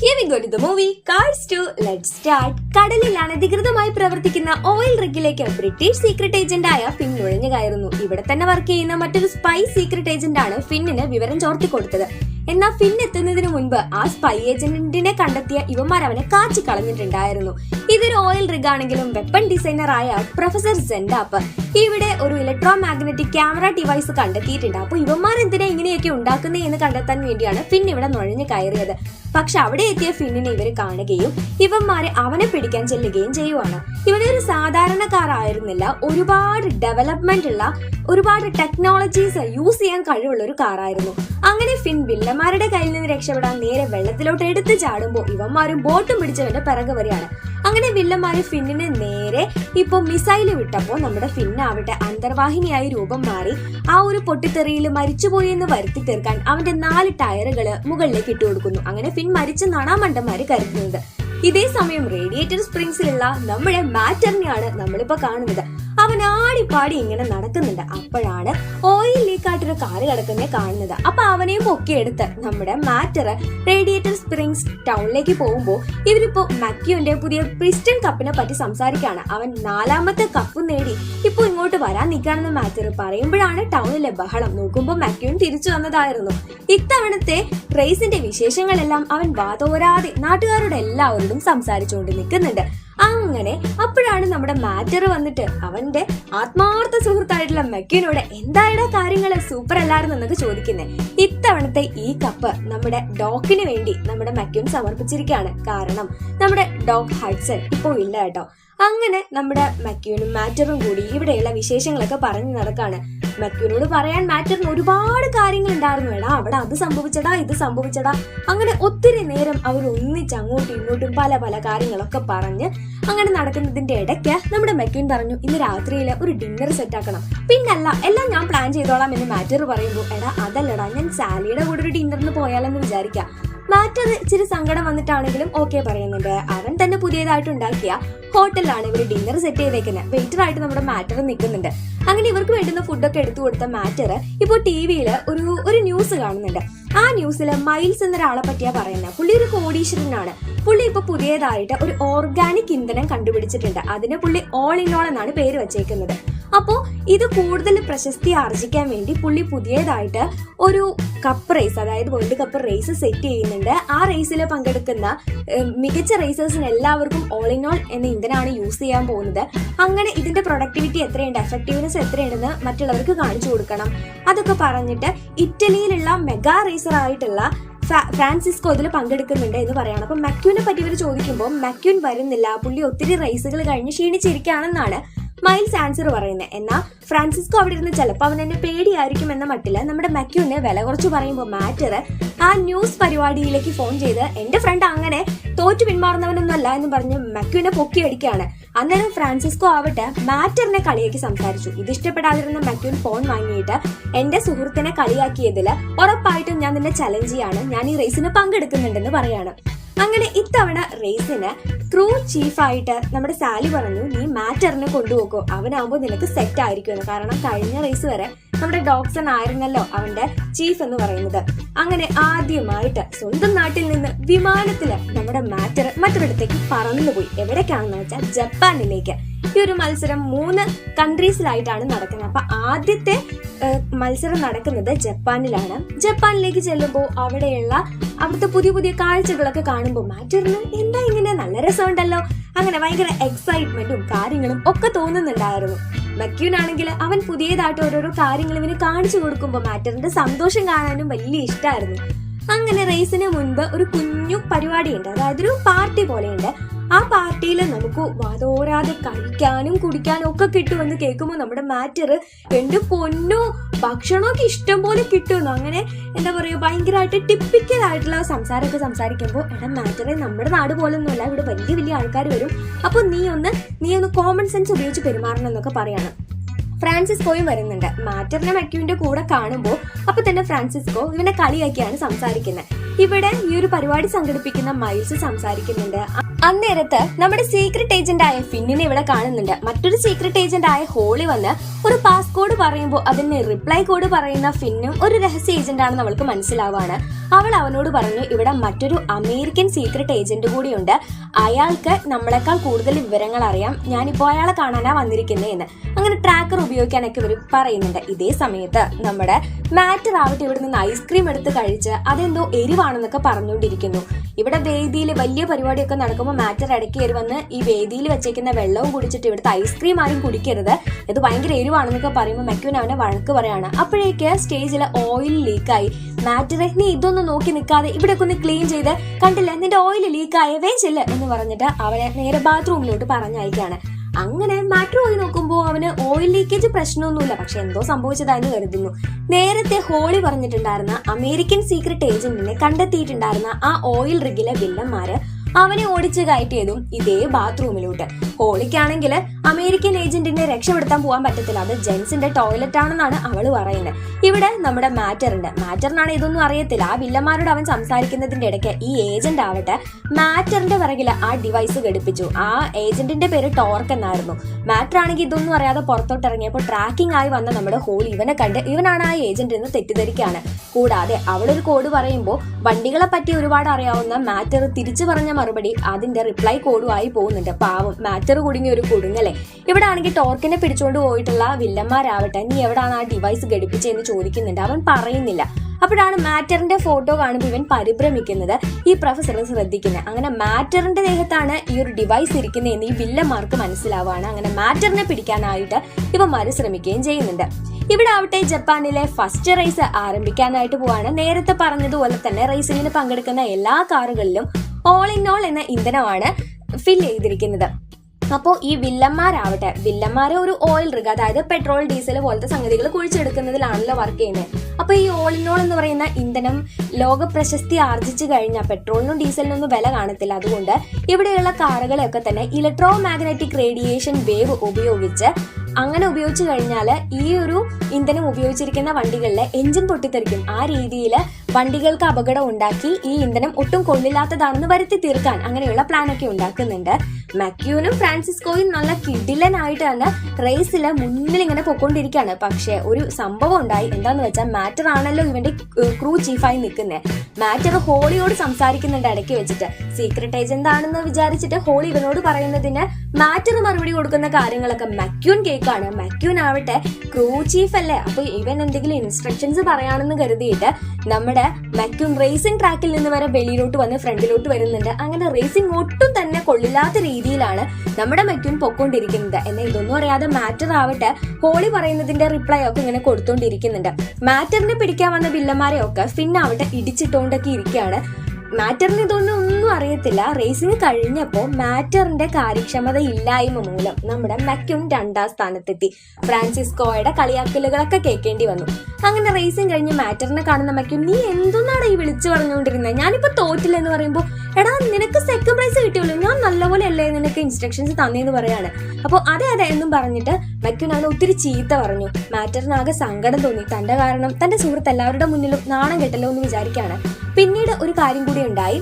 the movie Cars 2 Let's start. കടലിൽ അനധികൃതമായി പ്രവർത്തിക്കുന്ന ഓയിൽ റിഗിലേക്ക് ബ്രിട്ടീഷ് സീക്രട്ട് ഏജന്റ് ആയ ഫിൻ നുഴഞ്ഞു കയറുന്നു. ഇവിടെ തന്നെ വർക്ക് ചെയ്യുന്ന മറ്റൊരു സ്പൈ സീക്രട്ട് ഏജന്റ് ആണ് ഫിന്നിന് വിവരം ചോർത്തി കൊടുത്തത്. എന്നാൽ ഫിൻ എത്തുന്നതിന് മുൻപ് ആ സ്പൈ ഏജന്റിനെ കണ്ടെത്തിയ ഇവന്മാർ അവനെ കാച്ചി കളഞ്ഞിട്ടുണ്ടായിരുന്നു ഇതൊരു ഓയിൽ റിഗ് ആണെങ്കിലും വെപ്പൺ ഡിസൈനർ ആയ പ്രൊഫസർ സെൻഡാപ്പ് ഇവിടെ ഒരു ഇലക്ട്രോ മാഗ്നറ്റിക് ക്യാമറ ഡിവൈസ് കണ്ടെത്തിയിട്ടുണ്ട്. അപ്പോൾ ഇവന്മാർ എന്തിനാ ഇങ്ങനെയൊക്കെ ഉണ്ടാക്കുന്നേ എന്ന് കണ്ടെത്താൻ വേണ്ടിയാണ് ഫിൻ ഇവിടെ നുഴഞ്ഞു കയറിയത്. പക്ഷെ അവിടെ എത്തിയ ഫിന്നിനെ ഇവർ കാണുകയും ഇവന്മാരെ അവനെ പിടിക്കാൻ ചെല്ലുകയും ചെയ്യുവാണ്. ഇവനൊരു സാധാരണക്കാരായിരുന്നില്ല. ഒരുപാട് ഡെവലപ്മെന്റ് ഉള്ള ഒരുപാട് ടെക്നോളജീസ് യൂസ് ചെയ്യാൻ കഴിവുള്ള ഒരു കാറായിരുന്നു അങ്ങനെ ഫിൻ വില്ലന്മാരുടെ കയ്യിൽ നിന്ന് രക്ഷപ്പെടാൻ നേരെ വെള്ളത്തിലോട്ട് എടുത്തു ചാടുമ്പോൾ ഇവന്മാരും ബോട്ടും പിടിച്ചവന്റെ പിറകെ വരികയാണ് അങ്ങനെ വില്ലന്മാര് ഫിന്നിനെ നേരെ ഇപ്പൊ മിസൈൽ വിട്ടപ്പോ നമ്മുടെ ഫിന്നാവട്ടെ അന്തർവാഹിനിയായി രൂപം മാറി ആ ഒരു പൊട്ടിത്തെറിയിൽ മരിച്ചുപോയി എന്ന് വരുത്തി തീർക്കാൻ അവന്റെ നാല് ടയറുകൾ മുകളിലേക്ക് ഇട്ടു കൊടുക്കുന്നു. അങ്ങനെ ഫിൻ മരിച്ചെന്നാണ് ആ മണ്ടന്മാര് കരുതുന്നത് ഇതേ സമയം റേഡിയേറ്റർ സ്പ്രിങ്സിലുള്ള നമ്മുടെ മാറ്ററിനെയാണ് നമ്മളിപ്പോ കാണുന്നത്. അവൻ ആടിപ്പാടി ഇങ്ങനെ നടക്കുന്നുണ്ട്. അപ്പോഴാണ് ഓയിൽ ലീക്കായിട്ടൊരു കാറ് കിടക്കുന്നത് കാണുന്നത്. അപ്പൊ അവനെയും പൊക്കിയെടുത്ത് നമ്മുടെ മാറ്റർ റേഡിയേറ്റർ സ്പ്രിങ്സ് ടൗണിലേക്ക് പോകുമ്പോൾ ഇവരിപ്പോ മക്യുവിന്റെ പുതിയ പ്രിസ്റ്റൻ കപ്പിനെ പറ്റി സംസാരിക്കാണ് അവൻ നാലാമത്തെ കപ്പ് നേടി ഇപ്പൊ ഇങ്ങോട്ട് വരാൻ നിൽക്കാണെന്ന് മാറ്റർ പറയുമ്പോഴാണ് ടൗണിലെ ബഹളം നോക്കുമ്പോൾ മക്യുൻ തിരിച്ചു വന്നതായിരുന്നു. ഇത്തവണത്തെ റേസിന്റെ വിശേഷങ്ങളെല്ലാം അവൻ വാതോരാതെ നാട്ടുകാരോട് എല്ലാവരോടും സംസാരിച്ചുകൊണ്ട് നിൽക്കുന്നുണ്ട്. അങ്ങനെ അപ്പോഴാണ് നമ്മുടെ മാറ്റർ വന്നിട്ട് അവന്റെ ആത്മാർത്ഥ സുഹൃത്തായിട്ടുള്ള മെക്കിനോട് എന്തായടാ കാര്യങ്ങൾ സൂപ്പർ അല്ലായിരുന്നു എന്നൊക്കെ ചോദിക്കുന്നത് ഇത്തവണത്തെ ഈ കപ്പ് നമ്മുടെ ഡോക്കിന് വേണ്ടി നമ്മുടെ മെക്യൂൻ സമർപ്പിച്ചിരിക്കുകയാണ്. കാരണം നമ്മുടെ ഡോഗ് ഹഡ്സൺ ഇപ്പോൾ ഇല്ല കേട്ടോ. അങ്ങനെ നമ്മുടെ മക്യൂനും മാറ്ററും കൂടി ഇവിടെയുള്ള വിശേഷങ്ങളൊക്കെ പറഞ്ഞു നടക്കാണ്. മക്യൂനോട് പറയാൻ മാറ്ററിന് ഒരുപാട് കാര്യങ്ങൾ ഉണ്ടായിരുന്നു. എടാ അവിടെ അത് സംഭവിച്ചടാ ഇത് സംഭവിച്ചടാ. അങ്ങനെ ഒത്തിരി നേരം അവർ ഒന്നിച്ച് അങ്ങോട്ടും ഇങ്ങോട്ടും പല പല കാര്യങ്ങളൊക്കെ പറഞ്ഞ് അങ്ങനെ നടക്കുന്നതിന്റെ ഇടയ്ക്ക് നമ്മുടെ മെക്യൂൻ പറഞ്ഞു ഇന്ന് രാത്രിയിൽ ഒരു ഡിന്നർ സെറ്റ് ആക്കണം പിന്നല്ല എല്ലാം ഞാൻ പ്ലാൻ ചെയ്തോളാം എന്ന് മാറ്റർ പറയുമ്പോൾ എടാ അതല്ലടാ ഞാൻ സാലിയുടെ കൂടെ ഒരു ഡിന്നറിന് പോയാലെന്ന് വിചാരിക്കാം. മാറ്റർ ഇച്ചിരി സങ്കടം വന്നിട്ടാണെങ്കിലും ഓക്കെ പറയുന്നുണ്ട്. അവൻ തന്നെ പുതിയതായിട്ട് ഉണ്ടാക്കിയ ഹോട്ടലിലാണ് ഇവർ ഡിന്നർ സെറ്റ് ചെയ്തേക്കുന്നത് വെയിറ്റർ ആയിട്ട് നമ്മുടെ മാറ്റർ നിൽക്കുന്നുണ്ട്. അങ്ങനെ ഇവർക്ക് വേണ്ടുന്ന ഫുഡൊക്കെ എടുത്തു കൊടുത്ത മാറ്റർ ഇപ്പോൾ ടി വിയിൽ ഒരു ഒരു ന്യൂസ് കാണുന്നുണ്ട്. ആ ന്യൂസിൽ മൈൽസ് എന്നൊരാളെ പറ്റിയാ പറയുന്നത് പുള്ളി ഒരു കോടീശ്വരനാണ്. പുള്ളി ഇപ്പൊ പുതിയതായിട്ട് ഒരു ഓർഗാനിക് ഇന്ധനം കണ്ടുപിടിച്ചിട്ടുണ്ട്. അതിന് പുള്ളി ഓൾ ഇൻ ഓൾ എന്നാണ് പേര് വെച്ചേക്കുന്നത്. അപ്പോൾ ഇത് കൂടുതൽ പ്രശസ്തി ആർജിക്കാൻ വേണ്ടി പുള്ളി പുതിയതായിട്ട് ഒരു കപ്പ് റേസ് അതായത് വേൾഡ് കപ്പ് റേസ് സെറ്റ് ചെയ്യുന്നുണ്ട്. ആ റേസിൽ പങ്കെടുക്കുന്ന മികച്ച റേസേഴ്സിന് എല്ലാവർക്കും ഓൾ ഇൻ ഓൾ എന്ന ഇന്ധനമാണ് യൂസ് ചെയ്യാൻ പോകുന്നത്. അങ്ങനെ ഇതിന്റെ പ്രൊഡക്ടിവിറ്റി എത്രയുണ്ട് എഫക്റ്റീവ്നെസ് എത്രയുണ്ടെന്ന് മറ്റുള്ളവർക്ക് കാണിച്ചു കൊടുക്കണം. അതൊക്കെ പറഞ്ഞിട്ട് ഇറ്റലിയിലുള്ള മെഗാ റേസർ ആയിട്ടുള്ള ഫ്രാ- ഫ്രാൻസിസ്കോ ഇതിൽ പങ്കെടുക്കുന്നുണ്ട് എന്ന് പറയാണ്. അപ്പം മക്യൂനെ പറ്റി ഇവർ ചോദിക്കുമ്പോൾ മക്യൂൻ വരുന്നില്ല പുള്ളി ഒത്തിരി റേസുകൾ കഴിഞ്ഞ് ക്ഷീണിച്ചിരിക്കുകയാണെന്നാണ് മൈൽസ് ആൻസർ പറയുന്നത് എന്നാൽ ഫ്രാൻസിസ്കോ അവിടെ ഇരുന്ന് ചിലപ്പോൾ അവൻ എന്നെ പേടിയായിരിക്കും എന്ന മട്ടിൽ നമ്മുടെ മക്യൂന് വില കുറച്ച് പറയുമ്പോൾ മാറ്റർ ആ ന്യൂസ് പരിപാടിയിലേക്ക് ഫോൺ ചെയ്ത് എന്റെ ഫ്രണ്ട് അങ്ങനെ തോറ്റു പിന്മാറുന്നവനൊന്നല്ല എന്ന് പറഞ്ഞ് മക്യൂനെ പൊക്കി അടിക്കുകയാണ്. അന്നേരം ഫ്രാൻസിസ്കോ ആവട്ടെ മാറ്ററിനെ കളിയാക്കി സംസാരിച്ചു. ഇത് ഇഷ്ടപ്പെടാതിരുന്ന മക്യൂൻ ഫോൺ വാങ്ങിയിട്ട് എന്റെ സുഹൃത്തിനെ കളിയാക്കിയതിൽ ഉറപ്പായിട്ടും ഞാൻ നിന്നെ ചലഞ്ച് ചെയ്യാണ്. ഞാൻ ഈ റേസിന് പങ്കെടുക്കുന്നുണ്ടെന്ന് പറയാണ്. അങ്ങനെ ഇത്തവണ റേസിന് ക്രൂ ചീഫായിട്ട് നമ്മുടെ സാലി പറഞ്ഞു നീ മാറ്ററിനെ കൊണ്ടുപോക്കോ. അവനാകുമ്പോൾ നിനക്ക് സെറ്റ് ആയിരിക്കുമെന്ന്. കാരണം കഴിഞ്ഞ റേസ് വരെ നമ്മുടെ ഡോക്സൺ ആയിരുന്നല്ലോ അവന്റെ ചീഫ് എന്ന് പറയുന്നത്. അങ്ങനെ ആദ്യമായിട്ട് സ്വന്തം നാട്ടിൽ നിന്ന് വിമാനത്തിൽ നമ്മുടെ മാറ്റർ മറ്റൊരിടത്തേക്ക് പറന്നുപോയി. എവിടേക്കാണെന്ന് വെച്ചാൽ ജപ്പാനിലേക്ക്. ഈ ഒരു മത്സരം മൂന്ന് കൺട്രീസിലായിട്ടാണ് നടക്കുന്നത്. അപ്പൊ ആദ്യത്തെ മത്സരം നടക്കുന്നത് ജപ്പാനിലാണ്. ജപ്പാനിലേക്ക് ചെല്ലുമ്പോൾ അവിടെയുള്ള അവിടുത്തെ പുതിയ പുതിയ കാഴ്ചകളൊക്കെ കാണുമ്പോൾ മാറ്ററിന് എന്താ ഇങ്ങനെ നല്ല രസമുണ്ടല്ലോ? അങ്ങനെ ഭയങ്കര എക്സൈറ്റ്മെന്റും കാര്യങ്ങളും ഒക്കെ തോന്നുന്നുണ്ടായിരുന്നു. മക്യൂനാണെങ്കിൽ അവൻ പുതിയതായിട്ട് ഓരോരോ കാര്യങ്ങൾ ഇവന് കാണിച്ചു കൊടുക്കുമ്പോൾ മാറ്ററിന്റെ സന്തോഷം കാണാനും വലിയ ഇഷ്ടമായിരുന്നു അങ്ങനെ റേസിന് മുൻപ് ഒരു കുഞ്ഞു പരിപാടിയുണ്ട്. അതായത് ഒരു പാർട്ടി പോലെയുണ്ട്. ആ പാർട്ടിയിൽ നമുക്ക് വാതോരാതെ കഴിക്കാനും കുടിക്കാനും ഒക്കെ കിട്ടുമെന്ന് കേൾക്കുമ്പോൾ നമ്മുടെ മാറ്റർ എന്ത് പൊന്നോ ഭക്ഷണമൊക്കെ ഇഷ്ടം പോലെ കിട്ടുമെന്നു. അങ്ങനെ എന്താ പറയുക ഭയങ്കരമായിട്ട് ടിപ്പിക്കൽ ആയിട്ടുള്ള സംസാരമൊക്കെ സംസാരിക്കുമ്പോൾ എടാ മാറ്ററെ നമ്മുടെ നാട് പോലൊന്നുമല്ല ഇവിടെ വലിയ വലിയ ആൾക്കാർ വരും. അപ്പോൾ നീ ഒന്ന് നീ ഒന്ന് കോമൺ സെൻസ് ഉപയോഗിച്ച് പെരുമാറണം എന്നൊക്കെ പറയാണ്. ഫ്രാൻസിസ്കോയും വരുന്നുണ്ട്. മാറ്ററിനെ മക്യുവിന്റെ കൂടെ കാണുമ്പോൾ അപ്പൊ തന്നെ ഫ്രാൻസിസ്കോ ഇവനെ കളിയാക്കിയാണ് സംസാരിക്കുന്നത് ഇവിടെ ഈ ഒരു പരിപാടി സംഘടിപ്പിക്കുന്ന മൈൽസ് സംസാരിക്കുന്നുണ്ട്. അന്നേരത്ത് നമ്മുടെ സീക്രട്ട് ഏജന്റ് ആയ ഫിന്നിനെ ഇവിടെ കാണുന്നുണ്ട്. മറ്റൊരു സീക്രട്ട് ഏജന്റ് ആയ ഹോളി വന്ന് ഒരു പാസ്കോഡ് പറയുമ്പോൾ അതിന് റിപ്ലൈ കോഡ് പറയുന്ന ഫിന്നും ഒരു രഹസ്യ ഏജന്റ് ആണെന്ന് അവൾക്ക് മനസ്സിലാവാണ്. അവൾ അവനോട് പറഞ്ഞു ഇവിടെ മറ്റൊരു അമേരിക്കൻ സീക്രട്ട് ഏജന്റ് കൂടിയുണ്ട് അയാൾക്ക് നമ്മളെക്കാൾ കൂടുതൽ വിവരങ്ങൾ അറിയാം. ഞാനിപ്പോൾ അയാളെ കാണാനാ വന്നിരിക്കുന്നതെന്ന് അങ്ങനെ ട്രാക്കർ ഉപയോഗിക്കാനൊക്കെ ഇവർ പറയുന്നുണ്ട്. ഇതേ സമയത്ത് നമ്മുടെ മാറ്റർ ആവട്ടെ ഇവിടെ നിന്ന് ഐസ്ക്രീം എടുത്ത് കഴിച്ച് അതെന്തോ എരിവാണെന്നൊക്കെ പറഞ്ഞുകൊണ്ടിരിക്കുന്നു. ഇവിടെ വേദിയിൽ വലിയ പരിപാടിയൊക്കെ നടക്കുമ്പോൾ മാറ്റർ ഇടയ്ക്ക് കയറി വന്ന് ഈ വേദിയിൽ വെച്ചേക്കുന്ന വെള്ളവും കുടിച്ചിട്ട് ഇവിടുത്തെ ഐസ്ക്രീം ആരും കുടിക്കരുത്. ഇത് ഭയങ്കര എരിവാണെന്നൊക്കെ പറയുമ്പോൾ മെക്യൂൻ അവനെ വഴക്ക് പറയാണ്. അപ്പോഴേക്ക് സ്റ്റേജിൽ ഓയിൽ ലീക്കായി മാറ്ററെ നീ ഇതൊന്നും നോക്കി നിൽക്കാതെ ഇവിടെയൊക്കെ ഒന്ന് ക്ലീൻ ചെയ്ത് കണ്ടില്ല? നിന്റെ ഓയിൽ ലീക്കായ വേഞ്ചില്ല എന്ന് പറഞ്ഞിട്ട് അവനെ നേരെ ബാത്റൂമിലോട്ട് പറഞ്ഞയക്കാണ് അങ്ങനെ മാറ്റർ പോയി നോക്കുമ്പോൾ അവന് ഓയിൽ ലീക്കേജ് പ്രശ്നമൊന്നുമില്ല. പക്ഷെ എന്തോ സംഭവിച്ചതായെന്ന് കരുതുന്നു. നേരത്തെ ഹോളി പറഞ്ഞിട്ടുണ്ടായിരുന്ന അമേരിക്കൻ സീക്രട്ട് ഏജന്റിനെ കണ്ടെത്തിയിട്ടുണ്ടായിരുന്ന ആ ഓയിൽ റിഗിലെ വില്ലന്മാര് അവനെ ഓടിച്ച് കയറ്റിയതും ഇതേ ബാത്റൂമിലോട്ട്. ഹോളിക്കാണെങ്കിൽ അമേരിക്കൻ ഏജന്റിനെ രക്ഷപ്പെടുത്താൻ പോകാൻ പറ്റത്തില്ല. അത് ജെൻസിന്റെ ടോയ്ലറ്റ് ആണെന്നാണ് അവൾ പറയുന്നത്. ഇവിടെ നമ്മുടെ മാറ്ററിന്റെ മാറ്ററിനാണ് ഇതൊന്നും അറിയത്തില്ല. ആ വില്ലന്മാരോട് അവൻ സംസാരിക്കുന്നതിന്റെ ഇടയ്ക്ക് ഈ ഏജന്റ് ആവട്ടെ മാറ്ററിന്റെ പിറകിൽ ആ ഡിവൈസ് ഘടിപ്പിച്ചു. ആ ഏജന്റിന്റെ പേര് ടോർക്ക് എന്നായിരുന്നു. മാറ്റർ ആണെങ്കിൽ ഇതൊന്നും അറിയാതെ പുറത്തോട്ട് ഇറങ്ങിയപ്പോൾ ട്രാക്കിംഗ് ആയി വന്ന നമ്മുടെ ഹോൾ ഇവനെ കണ്ട് ഇവനാണ് ആ ഏജന്റ് എന്ന് തെറ്റിദ്ധരിക്കുകയാണ്. കൂടാതെ അവളൊരു കോഡ് പറയുമ്പോൾ വണ്ടികളെ പറ്റി ഒരുപാട് അറിയാവുന്ന മാറ്റർ തിരിച്ചു പറഞ്ഞ മറുപടി അതിന്റെ റിപ്ലൈ കോഡുമായി പോകുന്നുണ്ട്. പാവം മാറ്റർ കുടുങ്ങിയ ഒരു കുടുങ്ങല്ലേ ഇവിടെ ആണെങ്കിൽ ടോർക്കിനെ പിടിച്ചുകൊണ്ട് പോയിട്ടുള്ള വില്ലന്മാരാവട്ടെ നീ എവിടാണ് ആ ഡിവൈസ് ഘടിപ്പിച്ചതെന്ന് ചോദിക്കുന്നുണ്ട്. അവൻ പറയുന്നില്ല. അപ്പോഴാണ് മാറ്ററിന്റെ ഫോട്ടോ കാണുമ്പോൾ ഇവൻ പരിഭ്രമിക്കുന്നത്. ഈ പ്രൊഫസർ ശ്രദ്ധിക്കുന്നത് അങ്ങനെ മാറ്ററിന്റെ ദേഹത്താണ് ഈ ഒരു ഡിവൈസ് ഇരിക്കുന്നതെന്ന് ഈ വില്ലന്മാർക്ക് മനസ്സിലാവുകയാണ് അങ്ങനെ മാറ്ററിനെ പിടിക്കാനായിട്ട് ഇവ ശ്രമിക്കുകയും ചെയ്യുന്നുണ്ട്. ഇവിടെ ആവട്ടെ ജപ്പാനിലെ ഫസ്റ്റ് റേസ് ആരംഭിക്കാനായിട്ട് പോവാണ്. നേരത്തെ പറഞ്ഞതുപോലെ തന്നെ റേസിംഗിന് പങ്കെടുക്കുന്ന എല്ലാ കാറുകളിലും ഓൾ ഇൻ ഓൾ എന്ന ഇന്ധനമാണ് ഫിൽ ചെയ്തിരിക്കുന്നത്. അപ്പോൾ ഈ വില്ലന്മാരാവട്ടെ വില്ലന്മാരെ ഒരു ഓയിൽ റിഗ് അതായത് പെട്രോൾ ഡീസൽ പോലത്തെ സംഗതികൾ കുഴിച്ചെടുക്കുന്നതിലാണല്ലോ വർക്ക് ചെയ്യുന്നത്. അപ്പോൾ ഈ ഓൾ ഇൻ ഓൾ എന്ന് പറയുന്ന ഇന്ധനം ലോക പ്രശസ്തി ആർജിച്ചു കഴിഞ്ഞാൽ പെട്രോളിനും ഡീസലിനും ഒന്നും വില കാണത്തില്ല. അതുകൊണ്ട് ഇവിടെയുള്ള കാറുകളെയൊക്കെ തന്നെ ഇലക്ട്രോ മാഗ്നറ്റിക് റേഡിയേഷൻ വേവ് ഉപയോഗിച്ച് അങ്ങനെ ഉപയോഗിച്ച് കഴിഞ്ഞാൽ ഈ ഒരു ഇന്ധനം ഉപയോഗിച്ചിരിക്കുന്ന വണ്ടികളിലെ എഞ്ചിൻ പൊട്ടിത്തെറിക്കും. ആ രീതിയിൽ വണ്ടികൾക്ക് അപകടം ഉണ്ടാക്കി ഈ ഇന്ധനം ഒട്ടും കൊള്ളില്ലാത്തതാണെന്ന് വരുത്തി തീർക്കാൻ അങ്ങനെയുള്ള പ്ലാനൊക്കെ ഉണ്ടാക്കുന്നുണ്ട്. മക്യൂനും ഫ്രാൻസിസ്കോയും നല്ല കിടിലനായിട്ട് തന്നെ റേസിൽ മുന്നിൽ ഇങ്ങനെ പൊക്കോണ്ടിരിക്കുകയാണ് പക്ഷേ ഒരു സംഭവം ഉണ്ടായി. എന്താന്ന് വെച്ചാൽ മാറ്റർ ആണല്ലോ ഇവന്റെ ക്രൂ ചീഫായി നിൽക്കുന്നത് മാറ്റർ ഹോളിയോട് സംസാരിക്കുന്നുണ്ട് ഇടയ്ക്ക് വെച്ചിട്ട്. സീക്രട്ട് ഏജന്റ് ആണെന്ന് വിചാരിച്ചിട്ട് ഹോളി ഇവനോട് പറയുന്നതിന് മാറ്റർ മറുപടി കൊടുക്കുന്ന കാര്യങ്ങളൊക്കെ മക്യൂൻ കേക്കാണ്. മക്യൂൻ ആവട്ടെ ക്രൂ ചീഫ് അല്ലേ? അപ്പൊ ഇവൻ എന്തെങ്കിലും ഇൻസ്ട്രക്ഷൻസ് പറയാണെന്ന് കരുതിയിട്ട് നമ്മുടെ മക്യൂൻ റേസിംഗ് ട്രാക്കിൽ നിന്ന് വരെ വെളിയിലോട്ട് വന്ന് ഫ്രണ്ടിലോട്ട് വരുന്നുണ്ട്. അങ്ങനെ റേസിംഗ് ഒട്ടും തന്നെ കൊള്ളില്ലാത്ത രീതിയിലാണ് നമ്മുടെ മക്യൂൻ പൊക്കോണ്ടിരിക്കുന്നത്. എന്നാൽ ഇതൊന്നും അറിയാതെ മാറ്റർ ആവട്ടെ ഹോളി പറയുന്നതിന്റെ റിപ്ലൈ ഒക്കെ ഇങ്ങനെ കൊടുത്തോണ്ടിരിക്കുന്നുണ്ട്. മാറ്ററിനെ പിടിക്കാൻ വന്ന വില്ലന്മാരെ ഒക്കെ ഫിന്നാവട്ടെ ഇടിച്ചിട്ടോണ്ടൊക്കെ ഇരിക്കുകയാണ്. മാറ്ററിന് ഇതൊന്നും ഒന്നും അറിയത്തില്ല. റേസിംഗ് കഴിഞ്ഞപ്പോൾ മാറ്ററിന്റെ കാര്യക്ഷമത ഇല്ലായ്മ മൂലം നമ്മുടെ മെക്കും രണ്ടാം സ്ഥാനത്തെത്തി. ഫ്രാൻസിസ്കോയുടെ കളിയാക്കലുകളൊക്കെ കേൾക്കേണ്ടി വന്നു. അങ്ങനെ റേസിംഗ് കഴിഞ്ഞ് മാറ്ററിനെ കാണുന്ന മെക്കും നീ എന്തൊന്നാണ് ഈ വിളിച്ചു പറഞ്ഞുകൊണ്ടിരുന്നത് ഞാനിപ്പോ തോറ്റില്ലെന്ന് പറയുമ്പോൾ എടാ നിനക്ക് സെക്കൻഡ് പ്രൈസ് കിട്ടിയുള്ളൂ. ഞാൻ നല്ലപോലെ അല്ലേ നിനക്ക് ഇൻസ്ട്രക്ഷൻസ് തന്നേന്ന് പറയാണ്. അപ്പോൾ അതെ അതെ എന്നും പറഞ്ഞിട്ട് മെക്കുനാണ് ഒത്തിരി ചീത്ത പറഞ്ഞു. മാറ്ററിനാകെ സങ്കടം തോന്നി. തന്റെ കാരണം തന്റെ സുഹൃത്ത് എല്ലാവരുടെ മുന്നിലും നാണം കെട്ടല്ലോ എന്ന് വിചാരിക്കുകയാണ്. പിന്നീട് ഒരു കാര്യം കൂടി ഉണ്ടായി.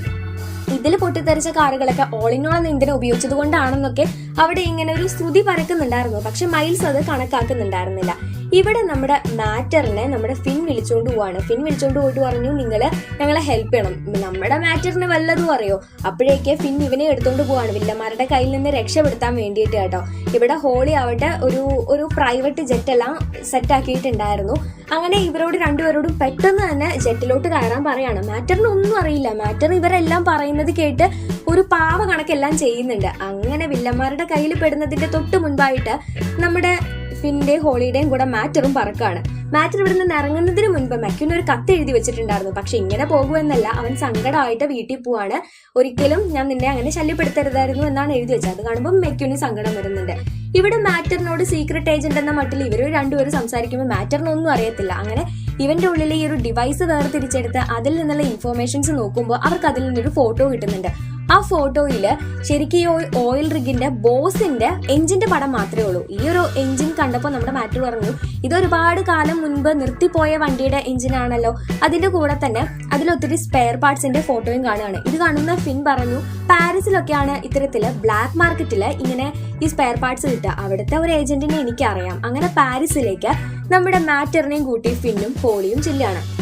ഇതിൽ പൊട്ടിത്തെറിച്ച കാറുകളൊക്കെ ഓൾ എന്ന ഇന്ധനം ഉപയോഗിച്ചത് കൊണ്ടാണെന്നൊക്കെ അവിടെ ഇങ്ങനെ ഒരു ശ്രുതി പരക്കുന്നുണ്ടായിരുന്നു. പക്ഷെ മൈൽസ് അത് കണക്കാക്കുന്നുണ്ടായിരുന്നില്ല. ഇവിടെ നമ്മുടെ മാറ്ററിനെ നമ്മുടെ ഫിൻ വിളിച്ചോണ്ട് പോവാണ്. ഫിൻ വിളിച്ചോണ്ട് പോയിട്ട് പറഞ്ഞു നിങ്ങൾ ഞങ്ങളെ ഹെൽപ്പ് ചെയ്യണം. നമ്മുടെ മാറ്ററിന് വല്ലതും അറിയോ? അപ്പോഴേക്ക് ഫിൻ ഇവനെ എടുത്തുകൊണ്ട് പോവാണ്. വില്ലന്മാരുടെ കയ്യിൽ നിന്ന് രക്ഷപ്പെടുത്താൻ വേണ്ടിയിട്ട് കേട്ടോ. ഇവിടെ ഹോളി ആവട്ടെ ഒരു ഒരു പ്രൈവറ്റ് ജെറ്റ് എല്ലാം സെറ്റ് ആക്കിയിട്ടുണ്ടായിരുന്നു. അങ്ങനെ ഇവരോട് രണ്ടുപേരോടും പെട്ടെന്ന് തന്നെ ജെറ്റിലോട്ട് കയറാൻ പറയാണ്. മാറ്ററിന് ഒന്നും അറിയില്ല. മാറ്റർ ഇവരെല്ലാം പറയുന്നത് കേട്ട് ഒരു പാവ കണക്കെല്ലാം ചെയ്യുന്നുണ്ട്. അങ്ങനെ വില്ലന്മാരുടെ കയ്യിൽ പെടുന്നതിന്റെ തൊട്ട് മുൻപായിട്ട് നമ്മുടെ ഫിന്റെ ഹോളിഡേയും കൂടെ മാറ്ററും പറക്കാണ്. മാറ്റർ ഇവിടെ നിന്ന് ഇറങ്ങുന്നതിന് മുൻപ് മെക്കിന് ഒരു കത്ത് എഴുതി വെച്ചിട്ടുണ്ടായിരുന്നു. പക്ഷെ ഇങ്ങനെ പോകുമെന്നല്ല അവൻ സങ്കടമായിട്ട് വീട്ടിൽ പോവാണ്. ഒരിക്കലും ഞാൻ നിന്നെ അങ്ങനെ ശല്യപ്പെടുത്തരുതായിരുന്നു എന്നാണ് എഴുതി വെച്ചത്. അത് കാണുമ്പോൾ മെക്യുന് സങ്കടം വരുന്നുണ്ട്. ഇവിടെ മാറ്ററിനോട് സീക്രട്ട് ഏജന്റ് എന്ന മട്ടിൽ ഇവർ രണ്ടുപേരും സംസാരിക്കുമ്പോൾ മാറ്ററിനൊന്നും അറിയത്തില്ല. അങ്ങനെ ഇവന്റെ ഉള്ളിലെ ഈ ഒരു ഡിവൈസ് വേർതിരിച്ചെടുത്ത് അതിൽ നിന്നുള്ള ഇൻഫോർമേഷൻസ് നോക്കുമ്പോൾ അവർക്ക് അതിൽ നിന്നൊരു ഫോട്ടോ കിട്ടുന്നുണ്ട്. ആ ഫോട്ടോയിൽ ശരിക്കും ഈ ഓയിൽ റിഗിന്റെ ബോസിന്റെ എഞ്ചിന്റെ പടം മാത്രമേ ഉള്ളൂ. ഈ ഒരു എഞ്ചിൻ കണ്ടപ്പോൾ നമ്മുടെ മാറ്റർ പറഞ്ഞു ഇത് ഒരുപാട് കാലം മുൻപ് നിർത്തിപ്പോയ വണ്ടിയുടെ എഞ്ചിനാണല്ലോ. അതിന്റെ കൂടെ തന്നെ അതിലൊത്തിരി സ്പെയർ പാർട്സിന്റെ ഫോട്ടോയും കാണുകയാണ്. ഇത് കാണുന്ന ഫിൻ പറഞ്ഞു പാരീസിലൊക്കെയാണ് ഇത്തരത്തിൽ ബ്ലാക്ക് മാർക്കറ്റിൽ ഇങ്ങനെ ഈ സ്പെയർ പാർട്സ് കിട്ടുക. അവിടുത്തെ ഒരു ഏജന്റിനെ എനിക്കറിയാം. അങ്ങനെ പാരീസിലേക്ക് നമ്മുടെ മാറ്ററിനെയും കൂട്ടി ഫിന്നും പോളിയും ചെല്ലുകയാണ്.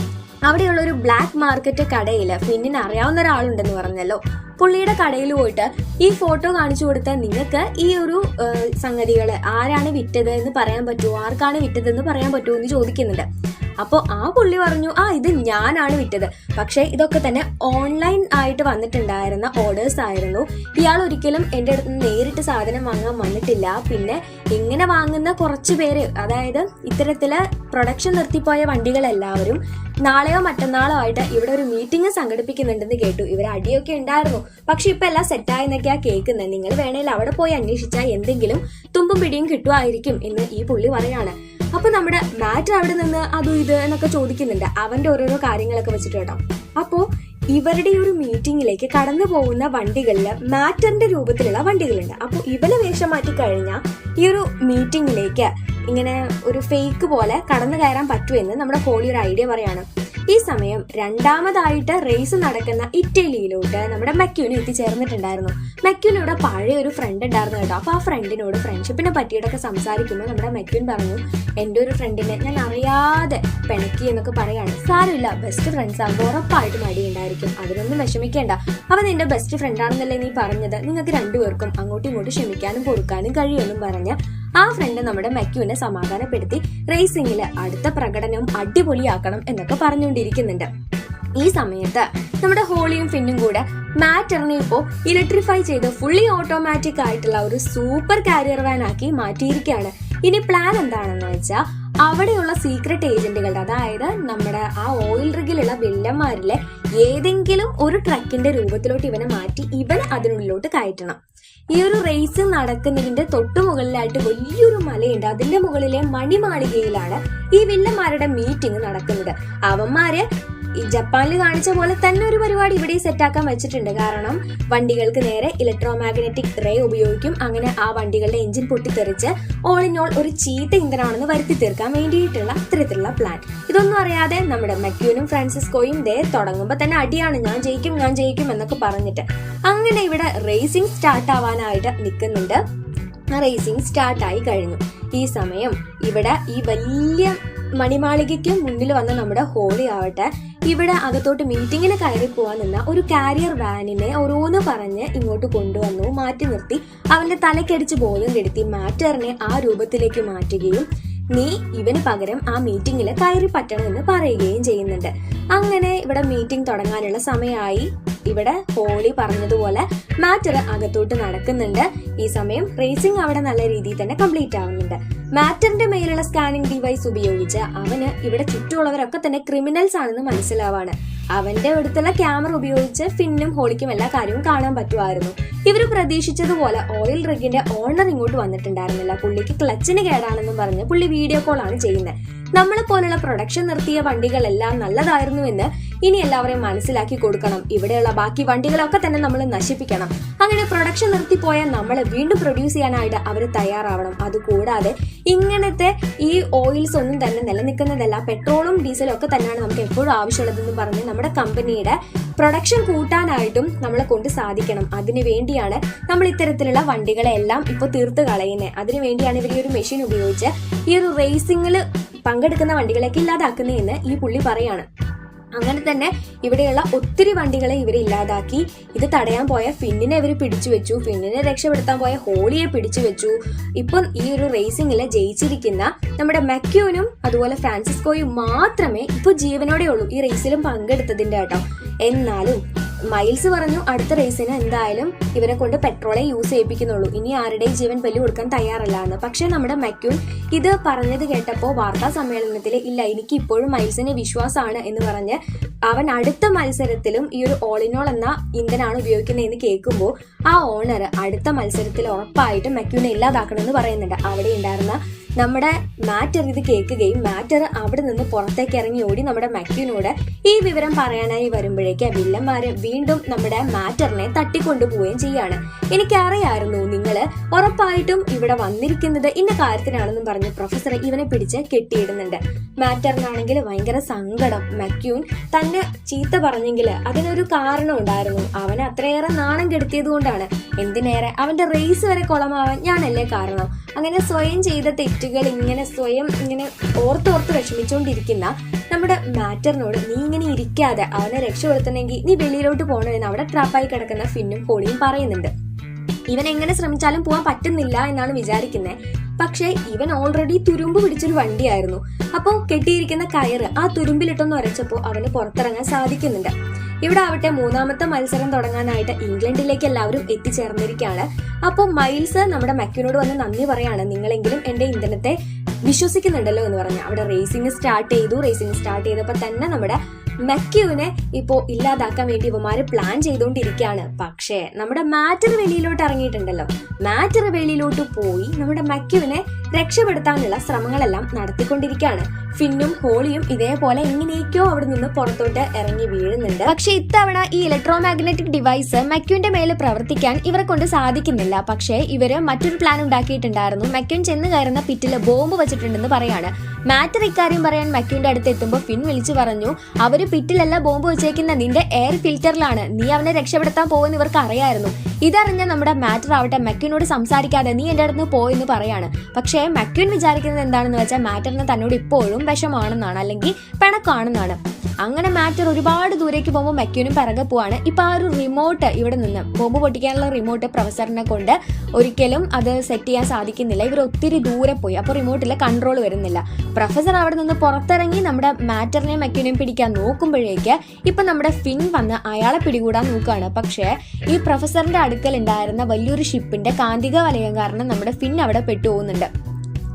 അവിടെയുള്ള ഒരു ബ്ലാക്ക് മാർക്കറ്റ് കടയിൽ ഫിന്നിന് അറിയാവുന്ന ഒരാളുണ്ടെന്ന് പറഞ്ഞല്ലോ. പുള്ളിയുടെ കടയിൽ പോയിട്ട് ഈ ഫോട്ടോ കാണിച്ചു കൊടുത്താൽ നിങ്ങൾക്ക് ഈ ഒരു സംഗതികൾ ആരാണ് വിറ്റത് എന്ന് പറയാൻ പറ്റുമോ ആർക്കാണ് വിറ്റത് എന്ന് പറയാൻ പറ്റുമോ എന്ന് ചോദിക്കുന്നുണ്ട്. അപ്പോൾ ആ പുള്ളി പറഞ്ഞു ആ ഇത് ഞാനാണ് വിറ്റത്. പക്ഷേ ഇതൊക്കെ തന്നെ ഓൺലൈൻ ആയിട്ട് വന്നിട്ടുണ്ടായിരുന്ന ഓർഡേഴ്സ് ആയിരുന്നു. ഇയാൾ ഒരിക്കലും എന്റെ അടുത്ത് നിന്ന് നേരിട്ട് സാധനം വാങ്ങാൻ വന്നിട്ടില്ല. പിന്നെ ഇങ്ങനെ വാങ്ങുന്ന കുറച്ച് പേര് അതായത് ഇത്തരത്തിൽ പ്രൊഡക്ഷൻ നിർത്തിപ്പോയ വണ്ടികളെല്ലാവരും നാളെയോ മറ്റന്നാളോ ആയിട്ട് ഇവിടെ ഒരു മീറ്റിംഗ് സംഘടിപ്പിക്കുന്നുണ്ടെന്ന് കേട്ടു. ഇവർ അടിയൊക്കെ ഉണ്ടായിരുന്നു. പക്ഷെ ഇപ്പൊ എല്ലാം സെറ്റായെന്നൊക്കെയാ കേൾക്കുന്നത് നിങ്ങൾ വേണേൽ അവിടെ പോയി അന്വേഷിച്ചാൽ എന്തെങ്കിലും തുമ്പും പിടിയും കിട്ടുമായിരിക്കും എന്ന് ഈ പുള്ളി പറയാണ്. അപ്പൊ നമ്മുടെ മാറ്റ് അവിടെ നിന്ന് അതും ഇത് എന്നൊക്കെ ചോദിക്കുന്നുണ്ട്. അവന്റെ ഓരോരോ കാര്യങ്ങളൊക്കെ വെച്ചിട്ട് കേട്ടോ. അപ്പോ ഇവരുടെ ഒരു മീറ്റിംഗിലേക്ക് കടന്നു പോകുന്ന വണ്ടികളിൽ മാറ്ററിന്റെ രൂപത്തിലുള്ള വണ്ടികളുണ്ട്. അപ്പോൾ ഇവനെ വേഷം മാറ്റി കഴിഞ്ഞാൽ ഈ ഒരു മീറ്റിംഗിലേക്ക് ഇങ്ങനെ ഒരു ഫേക്ക് പോലെ കടന്നു കയറാൻ പറ്റുമെന്ന് നമ്മുടെ ഹോളി ഒരു ഐഡിയ പറയാണ്. ഈ സമയം രണ്ടാമതായിട്ട് റേസ് നടക്കുന്ന ഇറ്റലിയിലോട്ട് നമ്മുടെ മെക്യൂന് എത്തിച്ചേർന്നിട്ടുണ്ടായിരുന്നു. മെക്യൂന് പഴയ ഒരു ഫ്രണ്ട് ഉണ്ടായിരുന്നു കേട്ടോ. അപ്പൊ ആ ഫ്രണ്ടിനോട് ഫ്രണ്ട്ഷിപ്പിനെ പറ്റിയിട്ടൊക്കെ സംസാരിക്കുമ്പോൾ നമ്മുടെ മെക്യൂൻ പറഞ്ഞു എന്റെ ഒരു ഫ്രണ്ടിനെ ഞാൻ അറിയാതെ പിണക്കി എന്നൊക്കെ പറയാണ്. സാരമില്ല ബെസ്റ്റ് ഫ്രണ്ട്സ് ആകുമ്പോൾ ഉറപ്പായിട്ടും അടിയുണ്ടായിരിക്കും അതിനൊന്നും വിഷമിക്കേണ്ട. അവൻ എന്റെ ബെസ്റ്റ് ഫ്രണ്ടാണെന്നല്ലേ നീ പറഞ്ഞത്. നിങ്ങൾക്ക് രണ്ടുപേർക്കും അങ്ങോട്ടും ഇങ്ങോട്ടും ക്ഷമിക്കാനും കൊടുക്കാനും കഴിയുമെന്നും പറഞ്ഞ് ആ ഫ്രണ്ട് നമ്മുടെ മെക്യുവിനെ സമാധാനപ്പെടുത്തി റേസിംഗിൽ അടുത്ത പ്രകടനം അടിപൊളിയാക്കണം എന്നൊക്കെ പറഞ്ഞുകൊണ്ടിരിക്കുന്നുണ്ട്. ഈ സമയത്ത് നമ്മുടെ ഹോളിയും ഫിന്നും കൂടെ മാറ്ററിനെ ഇപ്പോൾ ഇലക്ട്രിഫൈ ചെയ്ത് ഫുള്ളി ഓട്ടോമാറ്റിക് ആയിട്ടുള്ള ഒരു സൂപ്പർ കാരിയർ വാൻ ആക്കി മാറ്റിയിരിക്കുകയാണ്. ഇനി പ്ലാൻ എന്താണെന്ന് വെച്ചാൽ അവിടെയുള്ള സീക്രട്ട് ഏജന്റുകളുടെ അതായത് നമ്മുടെ ആ ഓയിൽ റിഗിലുള്ള വില്ലന്മാരിലെ ഏതെങ്കിലും ഒരു ട്രക്കിന്റെ രൂപത്തിലോട്ട് ഇവനെ മാറ്റി ഇവൻ അതിനുള്ളിലോട്ട് കയറ്റണം. ഈ ഒരു റേസ് നടക്കുന്നതിന്റെ തൊട്ടു മുകളിലായിട്ട് വലിയൊരു മലയുണ്ട്. അതിന്റെ മുകളിലെ മണിമാളികയിലാണ് ഈ വില്ലന്മാരുടെ മീറ്റിംഗ് നടക്കുന്നത്. അവന്മാര് ഈ ജപ്പാനിൽ കാണിച്ച പോലെ തന്നെ ഒരു പരിപാടി ഇവിടെ സെറ്റാക്കാൻ വെച്ചിട്ടുണ്ട്. കാരണം വണ്ടികൾക്ക് നേരെ ഇലക്ട്രോ മാഗ്നറ്റിക് റേ ഉപയോഗിക്കും. അങ്ങനെ ആ വണ്ടികളുടെ എഞ്ചിൻ പൊട്ടിത്തെറിച്ച് ഓൾ ഇൻ ഓൾ ഒരു ചീത്ത ഇന്ധനമാണെന്ന് വരുത്തി തീർക്കാൻ വേണ്ടിയിട്ടുള്ള ഇത്തരത്തിലുള്ള പ്ലാൻ ഇതൊന്നും അറിയാതെ നമ്മുടെ മെക്യൂനും ഫ്രാൻസിസ്കോയും ദേ തുടങ്ങുമ്പോൾ തന്നെ അടിയാണ് ഞാൻ ജയിക്കും ഞാൻ ജയിക്കും എന്നൊക്കെ പറഞ്ഞിട്ട് അങ്ങനെ ഇവിടെ റേസിംഗ് സ്റ്റാർട്ട് ആവാനായിട്ട് നിൽക്കുന്നുണ്ട്. റേസിംഗ് സ്റ്റാർട്ടായി കഴിഞ്ഞു. ഈ സമയം ഇവിടെ ഈ വലിയ മണിമാളികയ്ക്ക് മുന്നിൽ വന്ന നമ്മുടെ ഹോളി ആവട്ടെ. ഇവിടെ അകത്തോട്ട് മീറ്റിങ്ങിന് കയറി പോകാൻ നിന്ന ഒരു കാരിയർ വാനിനെ ഓരോന്ന് പറഞ്ഞ് ഇങ്ങോട്ട് കൊണ്ടുവന്നു മാറ്റി നിർത്തി. അവന്റെ തലക്കടിച്ച് ബോധം കെടുത്തി മാറ്ററിനെ ആ രൂപത്തിലേക്ക് മാറ്റുകയും നീ ഇവന് പകരം ആ മീറ്റിങ്ങിൽ കയറി പറ്റണമെന്ന് പറയുകയും ചെയ്യുന്നുണ്ട്. അങ്ങനെ ഇവിടെ മീറ്റിംഗ് തുടങ്ങാനുള്ള സമയമായി. ഇവിടെ ഹോളി പറഞ്ഞതുപോലെ മാറ്റർ അകത്തോട്ട് നടക്കുന്നുണ്ട്. ഈ സമയം റേസിംഗ് അവിടെ നല്ല രീതിയിൽ തന്നെ കംപ്ലീറ്റ് ആവുന്നുണ്ട്. മാറ്ററിന്റെ മേലുള്ള സ്കാനിംഗ് ഡിവൈസ് ഉപയോഗിച്ച് അവന് ഇവിടെ ചുറ്റുമുള്ളവരൊക്കെ തന്നെ ക്രിമിനൽസ് ആണെന്ന് മനസ്സിലാവാണ്. അവന്റെ അടുത്തുള്ള ക്യാമറ ഉപയോഗിച്ച് ഫിന്നും ഹോളിക്കും എല്ലാ കാര്യവും കാണാൻ പറ്റുമായിരുന്നു. ഇവർ പ്രതീക്ഷിച്ചതുപോലെ ഓയിൽ റിഗിന്റെ ഓണർ ഇങ്ങോട്ട് വന്നിട്ടുണ്ടായിരുന്നില്ല. പുള്ളിക്ക് ക്ലച്ചിന് കേടാണെന്നും പറഞ്ഞ് പുള്ളി വീഡിയോ കോൾ ആണ് ചെയ്യുന്നത്. നമ്മളെ പോലുള്ള പ്രൊഡക്ഷൻ നിർത്തിയ വണ്ടികളെല്ലാം നല്ലതായിരുന്നു എന്ന് ഇനി എല്ലാവരെയും മനസ്സിലാക്കി കൊടുക്കണം. ഇവിടെയുള്ള ബാക്കി വണ്ടികളൊക്കെ തന്നെ നമ്മൾ നശിപ്പിക്കണം. അങ്ങനെ പ്രൊഡക്ഷൻ നിർത്തിപ്പോയ നമ്മളെ വീണ്ടും പ്രൊഡ്യൂസ് ചെയ്യാനായിട്ട് അവർ തയ്യാറാവണം. അതുകൂടാതെ ഇങ്ങനത്തെ ഈ ഓയിൽസ് ഒന്നും തന്നെ നിലനിൽക്കുന്നതല്ല. പെട്രോളും ഡീസലും ഒക്കെ തന്നെയാണ് നമുക്ക് എപ്പോഴും ആവശ്യമുള്ളതെന്ന് പറഞ്ഞ് നമ്മുടെ കമ്പനിയുടെ പ്രൊഡക്ഷൻ കൂട്ടാനായിട്ടും നമ്മളെ കൊണ്ട് സാധിക്കണം. അതിനു വേണ്ടിയാണ് നമ്മൾ ഇത്തരത്തിലുള്ള വണ്ടികളെല്ലാം ഇപ്പോൾ തീർത്ത് കളയുന്നത് അതിനു വേണ്ടിയാണ് ഇവർ ഈ ഒരു മെഷീൻ ഉപയോഗിച്ച് ഈ ഒരു റേസിംഗിൽ പങ്കെടുക്കുന്ന വണ്ടികളൊക്കെ ഇല്ലാതാക്കുന്നതെന്ന് ഈ പുള്ളി പറയാണ്. അങ്ങനെ തന്നെ ഇവിടെയുള്ള ഒത്തിരി വണ്ടികളെ ഇവർ ഇല്ലാതാക്കി. ഇത് തടയാൻ പോയ ഫിന്നിനെ ഇവർ പിടിച്ചു വെച്ചു. ഫിന്നിനെ രക്ഷപ്പെടുത്താൻ പോയ ഹോളിയെ പിടിച്ചു വെച്ചു. ഇപ്പം ഈ ഒരു റേസിംഗിൽ ജയിച്ചിരിക്കുന്ന നമ്മുടെ മെക്യൂനും അതുപോലെ ഫ്രാൻസിസ്കോയും മാത്രമേ ഇപ്പൊ ജീവനോടെ ഉള്ളൂ. ഈ റേസിലും പങ്കെടുത്തതിന്റെ കേട്ടോ. എന്നാലും മൈൽസ് പറഞ്ഞു അടുത്ത റേസിന് എന്തായാലും ഇവരെ കൊണ്ട് പെട്രോളെ യൂസ് ചെയ്യിപ്പിക്കുന്നുള്ളൂ. ഇനി ആരുടെയും ജീവൻ ബലി കൊടുക്കാൻ തയ്യാറല്ല എന്ന് പക്ഷെ നമ്മുടെ മെക്യൂൻ ഇത് പറഞ്ഞത് കേട്ടപ്പോൾ വാർത്താ സമ്മേളനത്തിൽ ഇല്ല എനിക്ക് ഇപ്പോഴും മൈൽസിന് വിശ്വാസമാണ് എന്ന് പറഞ്ഞ് അവൻ അടുത്ത മത്സരത്തിലും ഈ ഒരു ഓളിനോൾ എന്ന ഇന്ധനാണ് ഉപയോഗിക്കുന്നതെന്ന് കേൾക്കുമ്പോൾ ആ ഓണർ അടുത്ത മത്സരത്തിൽ ഉറപ്പായിട്ടും മെക്യൂനെ ഇല്ലാതാക്കണമെന്ന് പറയുന്നുണ്ട്. അവിടെ ഉണ്ടായിരുന്ന നമ്മുടെ മാറ്റർ ഇത് കേൾക്കുകയും മാറ്റർ അവിടെ നിന്ന് പുറത്തേക്ക് ഇറങ്ങി ഓടി നമ്മുടെ മക്യുവിനോട് ഈ വിവരം പറയാനായി വരുമ്പോഴേക്ക് വില്ലന്മാര് വീണ്ടും നമ്മുടെ മാറ്ററിനെ തട്ടിക്കൊണ്ടുപോവുകയും ചെയ്യാണ്. എനിക്കറിയായിരുന്നു നിങ്ങൾ ഉറപ്പായിട്ടും ഇവിടെ വന്നിരിക്കുന്നത് ഇന്ന കാര്യത്തിനാണെന്നും പറഞ്ഞ് പ്രൊഫസർ ഇവനെ പിടിച്ച് കെട്ടിയിടുന്നുണ്ട്. മാറ്ററിനാണെങ്കിൽ ഭയങ്കര സങ്കടം. മക്യൂൻ തന്നെ ചീത്ത പറഞ്ഞെങ്കിൽ അതിനൊരു കാരണം ഉണ്ടായിരുന്നു. അവനെ അത്രയേറെ നാണം കെടുത്തിയത് കൊണ്ടാണ്. എന്തിനേറെ? അവന്റെ റേസ് വരെ കുളമാവാൻ ഞാനല്ലേ കാരണം? അങ്ങനെ സ്വയം ചെയ്ത തെറ്റുകൾ ഇങ്ങനെ സ്വയം ഇങ്ങനെ ഓർത്തോർത്ത് വിഷമിച്ചുകൊണ്ടിരിക്കുന്ന നമ്മുടെ മാറ്ററിനോട് നീ ഇങ്ങനെ ഇരിക്കാതെ അവനെ രക്ഷപ്പെടുത്തണമെങ്കിൽ നീ വെളിയിലോട്ട് പോകണമെന്ന് അവിടെ ട്രാപ്പായി കിടക്കുന്ന ഫിന്നും കോളിയും പറയുന്നുണ്ട്. ഇവൻ എങ്ങനെ ശ്രമിച്ചാലും പോകാൻ പറ്റുന്നില്ല എന്നാണ് വിചാരിക്കുന്നത് പക്ഷേ ഇവൻ ഓൾറെഡി തുരുമ്പ് പിടിച്ചൊരു വണ്ടിയായിരുന്നു. അപ്പോൾ കെട്ടിയിരിക്കുന്ന കയറ് ആ തുരുമ്പിലിട്ടൊന്ന് ഉരച്ചപ്പോൾ അവന് പുറത്തിറങ്ങാൻ സാധിക്കുന്നുണ്ട്. ഇവിടെ ആവട്ടെ മൂന്നാമത്തെ മത്സരം തുടങ്ങാനായിട്ട് ഇംഗ്ലണ്ടിലേക്ക് എല്ലാവരും എത്തിച്ചേർന്നിരിക്കുകയാണ്. അപ്പോൾ മൈൽസ് നമ്മുടെ മക്യുനോട് വന്ന് നന്ദി പറയാണ്. നിങ്ങളെങ്കിലും എന്റെ ഇന്ധനത്തെ വിശ്വസിക്കുന്നുണ്ടല്ലോ എന്ന് പറഞ്ഞു. അവിടെ റേസിംഗ് സ്റ്റാർട്ട് ചെയ്തു. റേസിംഗ് സ്റ്റാർട്ട് ചെയ്തപ്പോൾ തന്നെ നമ്മുടെ മെക്യുവിനെ ഇപ്പോ ഇല്ലാതാക്കാൻ വേണ്ടി ഇവമാര് പ്ലാൻ ചെയ്തുകൊണ്ടിരിക്കുകയാണ്. പക്ഷേ നമ്മുടെ മാറ്റർ വെളിയിലോട്ട് ഇറങ്ങിയിട്ടുണ്ടല്ലോ. മാറ്റർ വെളിയിലോട്ട് പോയി നമ്മുടെ മെക്യുവിനെ രക്ഷപ്പെടുത്താനുള്ള ശ്രമങ്ങളെല്ലാം നടത്തിക്കൊണ്ടിരിക്കുകയാണ് ഫിന്നും ഹോളിയും ഇതേപോലെ എങ്ങനെയൊക്കെയോ അവിടെ നിന്ന് പുറത്തോട്ട് ഇറങ്ങി വീഴുന്നുണ്ട്. പക്ഷെ ഇത്തവണ ഈ ഇലക്ട്രോ മാഗ്നറ്റിക് ഡിവൈസ് മെക്യുവിന്റെ മേൽ പ്രവർത്തിക്കാൻ ഇവരെ കൊണ്ട് സാധിക്കുന്നില്ല. പക്ഷേ ഇവർ മറ്റൊരു പ്ലാൻ ഉണ്ടാക്കിയിട്ടുണ്ടായിരുന്നു. മെക്യുൻ ചെന്ന് കയറുന്ന പിറ്റിൽ ബോംബ് വെച്ചിട്ടുണ്ടെന്ന് പറയാണ്. മാറ്റർ ഇക്കാര്യം പറയാൻ മെക്യുവിന്റെ അടുത്ത് എത്തുമ്പോൾ ഫിൻ വിളിച്ചു പറഞ്ഞു അവർ പിറ്റിലല്ല ബോംബ് വെച്ചേക്കുന്ന നിന്റെ എയർ ഫിൽറ്ററിലാണ് നീ അവനെ രക്ഷപ്പെടുത്താൻ പോകുന്ന ഇവർക്ക് അറിയായിരുന്നു. ഇതറിഞ്ഞ നമ്മുടെ മാറ്റർ ആവട്ടെ മെക്യുനോട് സംസാരിക്കാതെ നീ എന്റെ അടുത്ത് പോയെന്ന് പറയാണ്. പക്ഷേ മെക്യുൻ വിചാരിക്കുന്നത് എന്താണെന്ന് വെച്ചാൽ മാറ്ററിന് തന്നോട് ഇപ്പോഴും വിഷമാണെന്നാണ് അല്ലെങ്കിൽ പിണക്കാണെന്നാണ് അങ്ങനെ മാറ്റർ ഒരുപാട് ദൂരേക്ക് പോകുമ്പോൾ മെക്യൂനും പിറകെ പോവാണ്. ഇപ്പൊ ആ ഒരു റിമോട്ട് ഇവിടെ നിന്ന് ബോംബ് പൊട്ടിക്കാനുള്ള റിമോട്ട് പ്രൊഫസറിനെ കൊണ്ട് ഒരിക്കലും അത് സെറ്റ് ചെയ്യാൻ സാധിക്കുന്നില്ല. ഇവർ ഒത്തിരി ദൂരെ പോയി. അപ്പോൾ റിമോട്ടിൽ കൺട്രോൾ വരുന്നില്ല. പ്രൊഫസർ അവിടെ നിന്ന് പുറത്തിറങ്ങി നമ്മുടെ മാറ്ററിനെയും മെക്യൂനെയും പിടിക്കാൻ നോക്കുമ്പോഴേക്ക് ഇപ്പൊ നമ്മുടെ ഫിൻ വന്ന് അയാളെ പിടികൂടാൻ നോക്കുകയാണ്. പക്ഷേ ഈ പ്രൊഫസറിന്റെ അടുക്കൽ ഉണ്ടായിരുന്ന വലിയൊരു ഷിപ്പിന്റെ കാന്തിക വലയം കാരണം നമ്മുടെ ഫിൻ അവിടെ പെട്ടുപോകുന്നുണ്ട്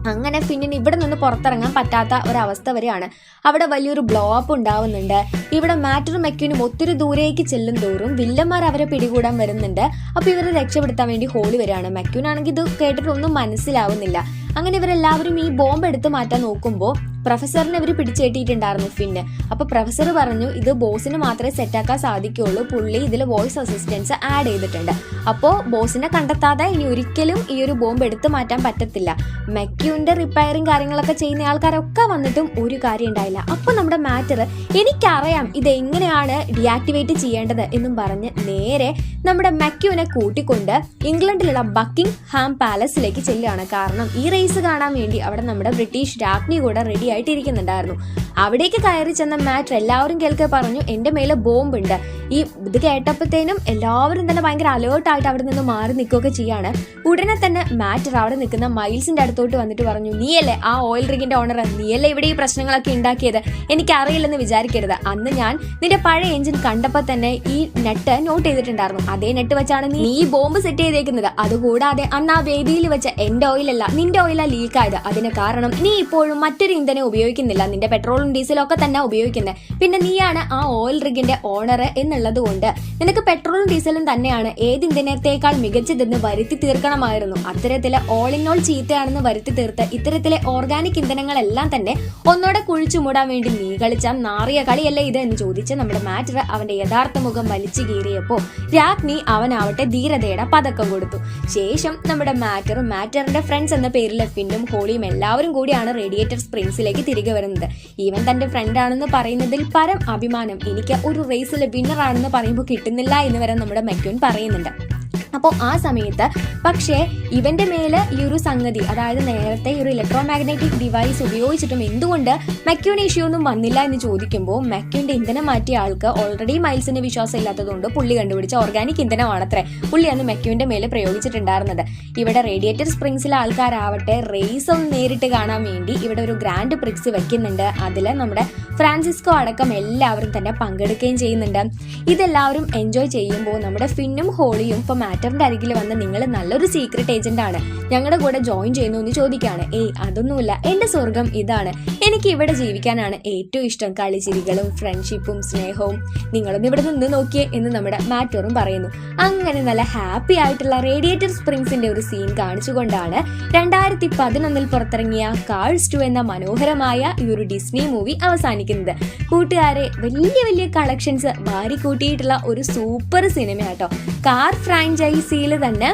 അങ്ങനെ ഫിന്നിന് ഇവിടെ നിന്ന് പുറത്തിറങ്ങാൻ പറ്റാത്ത ഒരവസ്ഥ വരെയാണ്. അവിടെ വലിയൊരു ബ്ലോ അപ്പ് ഉണ്ടാവുന്നുണ്ട്. ഇവിടെ മാറ്ററും മെക്യൂനും ഒത്തിരി ദൂരേക്ക് ചെല്ലും തോറും വില്ലന്മാർ അവരെ പിടികൂടാൻ വരുന്നുണ്ട്. അപ്പൊ ഇവരെ രക്ഷപ്പെടുത്താൻ വേണ്ടി ഹോളി വരികയാണ്. മെക്യൂനാണെങ്കിൽ ഇത് കേട്ടിട്ടൊന്നും മനസ്സിലാവുന്നില്ല. അങ്ങനെ ഇവരെല്ലാവരും ഈ ബോംബ് എടുത്തു മാറ്റാൻ നോക്കുമ്പോൾ പ്രൊഫസറിനെ ഇവർ പിടിച്ചേട്ടിയിട്ടുണ്ടായിരുന്നു പിന്നെ അപ്പൊ പ്രൊഫസർ പറഞ്ഞു ഇത് ബോസിന് മാത്രമേ സെറ്റാക്കാൻ സാധിക്കുകയുള്ളൂ. പുള്ളി ഇതിൽ വോയിസ് അസിസ്റ്റൻസ് ആഡ് ചെയ്തിട്ടുണ്ട്. അപ്പോൾ ബോസിനെ കണ്ടെത്താതെ ഇനി ഒരിക്കലും ഈ ഒരു ബോംബ് എടുത്തു മാറ്റാൻ പറ്റത്തില്ല. മെക്യൂന്റെ റിപ്പയറിങ് കാര്യങ്ങളൊക്കെ ചെയ്യുന്ന ആൾക്കാരൊക്കെ വന്നിട്ടും ഒരു കാര്യം ഉണ്ടായില്ല. അപ്പൊ നമ്മുടെ മാറ്റർ എനിക്കറിയാം ഇത് എങ്ങനെയാണ് ഡിയാക്ടിവേറ്റ് ചെയ്യേണ്ടത് എന്നും പറഞ്ഞ് നേരെ നമ്മുടെ മെക്യുവിനെ കൂട്ടിക്കൊണ്ട് ഇംഗ്ലണ്ടിലുള്ള ബക്കിംഗ് ഹാം പാലസിലേക്ക് ചെല്ലുകയാണ്. കാരണം ഈ റേസ് കാണാൻ വേണ്ടി അവിടെ നമ്മുടെ ബ്രിട്ടീഷ് രാജ്ഞി കൂടെ റെഡി ആയിട്ടിരിക്കുന്നുണ്ടായിരുന്നു. അവിടേക്ക് കയറി ചെന്ന മാറ്റർ എല്ലാവരും കേൾക്കെ പറഞ്ഞു എന്റെ മേലെ ബോംബുണ്ട്. ഈ ഇത് കേട്ടപ്പോഴത്തേനും എല്ലാവരും തന്നെ ഭയങ്കര അലേർട്ടായിട്ട് അവിടെ നിന്ന് മാറി നിൽക്കുകയൊക്കെ ചെയ്യാണ്. ഉടനെ തന്നെ മാറ്റർ അവിടെ നിൽക്കുന്ന മൈൽസിന്റെ അടുത്തോട്ട് വന്നിട്ട് പറഞ്ഞു നീയല്ലേ ആ ഓയിൽ റിഗിന്റെ ഓണർ നീയല്ലേ ഇവിടെ ഈ പ്രശ്നങ്ങളൊക്കെ ഉണ്ടാക്കിയത്? എനിക്കറിയില്ലെന്ന് വിചാരിക്കരുത്. അന്ന് ഞാൻ നിന്റെ പഴയ എഞ്ചിൻ കണ്ടപ്പോൾ തന്നെ ഈ നെറ്റ് നോട്ട് ചെയ്തിട്ടുണ്ടായിരുന്നു. അതേ നെറ്റ് വെച്ചാണ് നീ ഈ ബോംബ് സെറ്റ് ചെയ്തേക്കുന്നത്. അതുകൂടാതെ അന്ന് ആ വേദിയിൽ വെച്ച എന്റെ ഓയിലല്ല നിന്റെ ഓയിലാ ലീക്കായത് അതിന് കാരണം നീ ഇപ്പോഴും മറ്റൊരു ഇന്ധനം ഉപയോഗിക്കുന്നില്ല. നിന്റെ പെട്രോളും ഡീസലും ഒക്കെ തന്നെ ഉപയോഗിക്കുന്നത് പിന്നെ നീയാണ് ആ ഓയിൽ റിഗിന്റെ ഓണർ എന്നുള്ളത് കൊണ്ട് നിനക്ക് പെട്രോളും ഡീസലും തന്നെയാണ് ഏത് ഇന്ധനത്തേക്കാൾ മികച്ചതെന്ന് വരുത്തി തീർക്കണമായിരുന്നു. അത്തരത്തിലെ ഓൾ ഇൻ ഓൾ ചീത്തയാണെന്ന് വരുത്തി തീർത്ത് ഇത്തരത്തിലെ ഓർഗാനിക് ഇന്ധനങ്ങളെല്ലാം തന്നെ ഒന്നോടെ കുഴിച്ചു മൂടാൻ വേണ്ടി നീ കളിച്ച നാറിയ കളിയല്ലേ ഇത് എന്ന് ചോദിച്ച് നമ്മുടെ മാറ്റർ അവന്റെ യഥാർത്ഥ മുഖം വലിച്ചു കീറിയപ്പോ രാജ്ഞി അവനാവട്ടെ ധീരതയുടെ പതക്കം കൊടുത്തു. ശേഷം നമ്മുടെ മാറ്ററും മാറ്ററിന്റെ ഫ്രണ്ട്സ് എന്ന പേരിലെ ഫിന്നും ഹോളിയും എല്ലാവരും കൂടിയാണ് റേഡിയേറ്റർ സ്പ്രിങ്സിലേക്ക് തിരികെ വരുന്നത്. ഈവൻ തന്റെ ഫ്രണ്ട് ആണെന്ന് പറയുന്നതിൽ പരം അഭിമാനം. എനിക്ക് ഒരു റേസിലെ വിന്നർ ആണെന്ന് പറയുമ്പോൾ കിട്ടുന്നില്ല എന്ന് വരെ നമ്മുടെ മെക്യൂൻ പറയുന്നുണ്ട്. അപ്പോൾ ആ സമയത്ത് പക്ഷേ ഇവന്റെ മേലെ ഈ ഒരു സംഗതി അതായത് നേരത്തെ ഈ ഒരു ഇലക്ട്രോ മാഗ്നറ്റിക് ഡിവൈസ് ഉപയോഗിച്ചിട്ടും എന്തുകൊണ്ട് മെക്യൂൺ ഇഷ്യൂ ഒന്നും വന്നില്ല എന്ന് ചോദിക്കുമ്പോൾ മെക്യൂന്റെ ഇന്ധനം മാറ്റിയ ആൾക്ക് ഓൾറെഡി മൈൽസിന് വിശ്വാസം ഇല്ലാത്തതുകൊണ്ട് പുള്ളി കണ്ടുപിടിച്ച ഓർഗാനിക് ഇന്ധനമാണത്രേ. അന്ന് മെക്യൂന്റെ മേലെ പ്രയോഗിച്ചിട്ടുണ്ടായിരുന്നത്. ഇവിടെ റേഡിയേറ്റർ സ്പ്രിങ്സിലെ ആൾക്കാരാവട്ടെ റേസ് ഒന്ന് നേരിട്ട് കാണാൻ വേണ്ടി ഇവിടെ ഒരു ഗ്രാൻഡ് പ്രിക്സ് വെക്കുന്നുണ്ട്. അതിൽ നമ്മുടെ ഫ്രാൻസിസ്കോ അടക്കം എല്ലാവരും തന്നെ പങ്കെടുക്കുകയും ചെയ്യുന്നുണ്ട്. ഇതെല്ലാവരും എൻജോയ് ചെയ്യുമ്പോൾ നമ്മുടെ ഫിന്നും ഹോളിയും ഇപ്പൊ മാറ്റർ മാറ്ററിന്റെ അരികിൽ വന്ന് നിങ്ങൾ നല്ലൊരു സീക്രട്ട് ഏജന്റ് ആണ്. ഞങ്ങളുടെ കൂടെ ജോയിൻ ചെയ്യുന്നു എന്ന് ചോദിക്കുകയാണ്. ഏയ് അതൊന്നുമില്ല. എന്റെ സ്വർഗം ഇതാണ്. എനിക്ക് ഇവിടെ ജീവിക്കാനാണ് ഏറ്റവും ഇഷ്ടം. കളിച്ചിരികളും ഫ്രണ്ട്ഷിപ്പും സ്നേഹവും. നിങ്ങളൊന്ന് ഇവിടെ നിന്ന് നോക്കിയേ എന്ന് നമ്മുടെ മാറ്റോറും പറയുന്നു. അങ്ങനെ നല്ല ഹാപ്പി ആയിട്ടുള്ള റേഡിയേറ്റർ സ്പ്രിങ്സിന്റെ ഒരു സീൻ കാണിച്ചുകൊണ്ടാണ് രണ്ടായിരത്തി പതിനൊന്നിൽ പുറത്തിറങ്ങിയ കാൾസ് ടു എന്ന മനോഹരമായ ഈ ഒരു ഡിസ്നി മൂവി അവസാനിക്കുന്നത്. കൂട്ടുകാരെ വലിയ വലിയ കളക്ഷൻസ് വാരിക്കൂട്ടിയിട്ടുള്ള ഒരു സൂപ്പർ സിനിമ കേട്ടോ കാർ ഫ്രാഞ്ചൈസിയിൽ തന്നെ.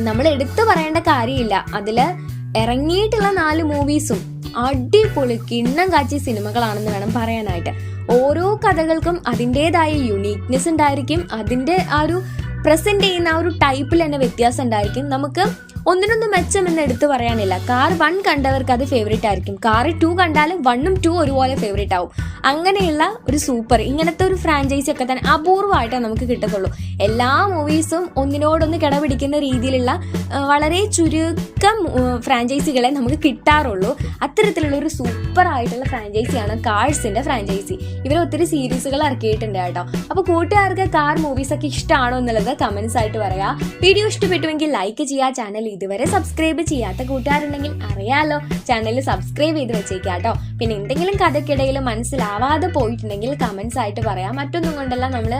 നമ്മൾ എടുത്തു പറയേണ്ട കാര്യമില്ല. അതിൽ ഇറങ്ങിയിട്ടുള്ള നാല് മൂവീസും അടിപൊളി കിണ്ണം കാച്ചി സിനിമകളാണെന്ന് വേണം പറയാനായിട്ട്. ഓരോ കഥകൾക്കും അതിന്റെതായ യുണീക്നെസ് ഉണ്ടായിരിക്കും. അതിന്റെ ആ ഒരു പ്രസന്റ് ചെയ്യുന്ന ആ ഒരു ടൈപ്പിൽ തന്നെ വ്യത്യാസം ഉണ്ടായിരിക്കും. നമുക്ക് ഒന്നിനൊന്നും മെച്ചം എന്ന് എടുത്തു പറയാനില്ല. കാർ വൺ കണ്ടവർക്ക് അത് ഫേവറേറ്റ് ആയിരിക്കും. കാർ ടു കണ്ടാലും വണ്ണും ടു ഒരുപോലെ ഫേവറേറ്റ് ആവും. അങ്ങനെയുള്ള ഒരു സൂപ്പർ ഇങ്ങനത്തെ ഒരു ഫ്രാഞ്ചൈസി ഒക്കെ തന്നെ അപൂർവമായിട്ടേ നമുക്ക് കിട്ടത്തുള്ളൂ. എല്ലാ മൂവീസും ഒന്നിനോടൊന്ന് കിടപിടിക്കുന്ന രീതിയിലുള്ള വളരെ ചുരുക്കം ഫ്രാഞ്ചൈസികളെ നമുക്ക് കിട്ടാറുള്ളൂ. അത്തരത്തിലുള്ള ഒരു സൂപ്പർ ആയിട്ടുള്ള ഫ്രാഞ്ചൈസിയാണ് കാഴ്സിന്റെ ഫ്രാഞ്ചൈസി ഇവർ ഒത്തിരി സീരീസുകൾ ഇറക്കിയിട്ടുണ്ട് കേട്ടോ. അപ്പോൾ കൂട്ടുകാർക്ക് കാർ മൂവീസ് ഒക്കെ ഇഷ്ടമാണോ എന്നുള്ളത് കമന്റ്സ് ആയിട്ട് പറയാ. വീഡിയോ ഇഷ്ടപ്പെട്ടുവെങ്കിൽ ലൈക്ക് ചെയ്യുക ചാനൽ ഇതുവരെ സബ്സ്ക്രൈബ് ചെയ്യാത്ത കൂട്ടുകാരുണ്ടെങ്കിൽ അറിയാലോ. ചാനൽ സബ്സ്ക്രൈബ് ചെയ്ത് വെച്ചേക്കാട്ടോ പിന്നെ എന്തെങ്കിലും കഥയ്ക്കിടയിൽ മനസ്സിലാവാതെ പോയിട്ടുണ്ടെങ്കിൽ കമൻസ് ആയിട്ട് പറയാം. മറ്റൊന്നും കൊണ്ടല്ല നമ്മൾ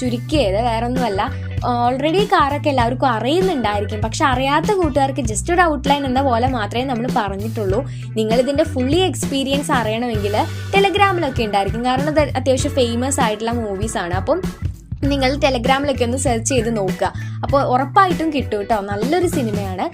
ചുരുക്കിയത് വേറെ ഒന്നുമല്ല ഓൾറെഡി കാറൊക്കെ എല്ലാവർക്കും അറിയുന്നുണ്ടായിരിക്കും. പക്ഷെ അറിയാത്ത കൂട്ടുകാർക്ക് ജസ്റ്റ് ഒരു ഔട്ട്ലൈൻ എന്ന പോലെ മാത്രമേ നമ്മൾ പറഞ്ഞിട്ടുള്ളൂ. നിങ്ങൾ ഇതിന്റെ ഫുള്ളി എക്സ്പീരിയൻസ് അറിയണമെങ്കിൽ ടെലഗ്രാമിലൊക്കെ ഉണ്ടായിരിക്കും. കാരണം അത് അത്യാവശ്യം ഫേമസ് ആയിട്ടുള്ള മൂവീസാണ് അപ്പം നിങ്ങൾ ടെലഗ്രാമിലൊക്കെ ഒന്ന് സെർച്ച് ചെയ്ത് നോക്കുക. അപ്പോൾ ഉറപ്പായിട്ടും കിട്ടും കേട്ടോ. നല്ലൊരു സിനിമയാണ്.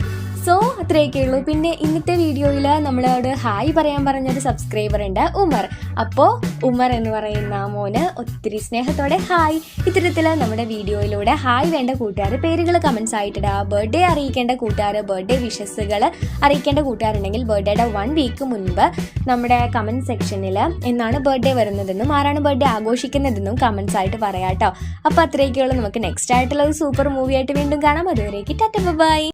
സോ അത്രയൊക്കെ ഉള്ളൂ. പിന്നെ ഇന്നത്തെ വീഡിയോയിൽ നമ്മളോട് ഹായ് പറയാൻ പറഞ്ഞൊരു സബ്സ്ക്രൈബർ ഉണ്ട് ഉമർ. അപ്പോൾ ഉമർ എന്ന് പറയുന്ന മോന് ഒത്തിരി സ്നേഹത്തോടെ ഹായ്. ഇത്തരത്തിൽ നമ്മുടെ വീഡിയോയിലൂടെ ഹായ് വേണ്ട കൂട്ടുകാർ പേരുകൾ കമൻസ് ആയിട്ടിടുക ബർത്ത്ഡേ അറിയിക്കേണ്ട കൂട്ടുകാർ ബർത്ത്ഡേ വിഷസുകൾ അറിയിക്കേണ്ട കൂട്ടുകാരുണ്ടെങ്കിൽ ബർത്ത്ഡേയുടെ വൺ വീക്ക് മുൻപ് നമ്മുടെ കമന്റ് സെക്ഷനിൽ എന്നാണ് ബർത്ത്ഡേ വരുന്നതെന്നും ആരാണ് ബർത്ത്ഡേ ആഘോഷിക്കുന്നതെന്നും കമൻസ് ആയിട്ട് പറയാം കേട്ടോ അപ്പോൾ അത്രയൊക്കെയുള്ളൂ നമുക്ക് നെക്സ്റ്റ് ആയിട്ടുള്ള ഒരു സൂപ്പർ മൂവി ആയിട്ട് വീണ്ടും കാണാം. അതുവരേക്ക് ടാറ്റ ബൈ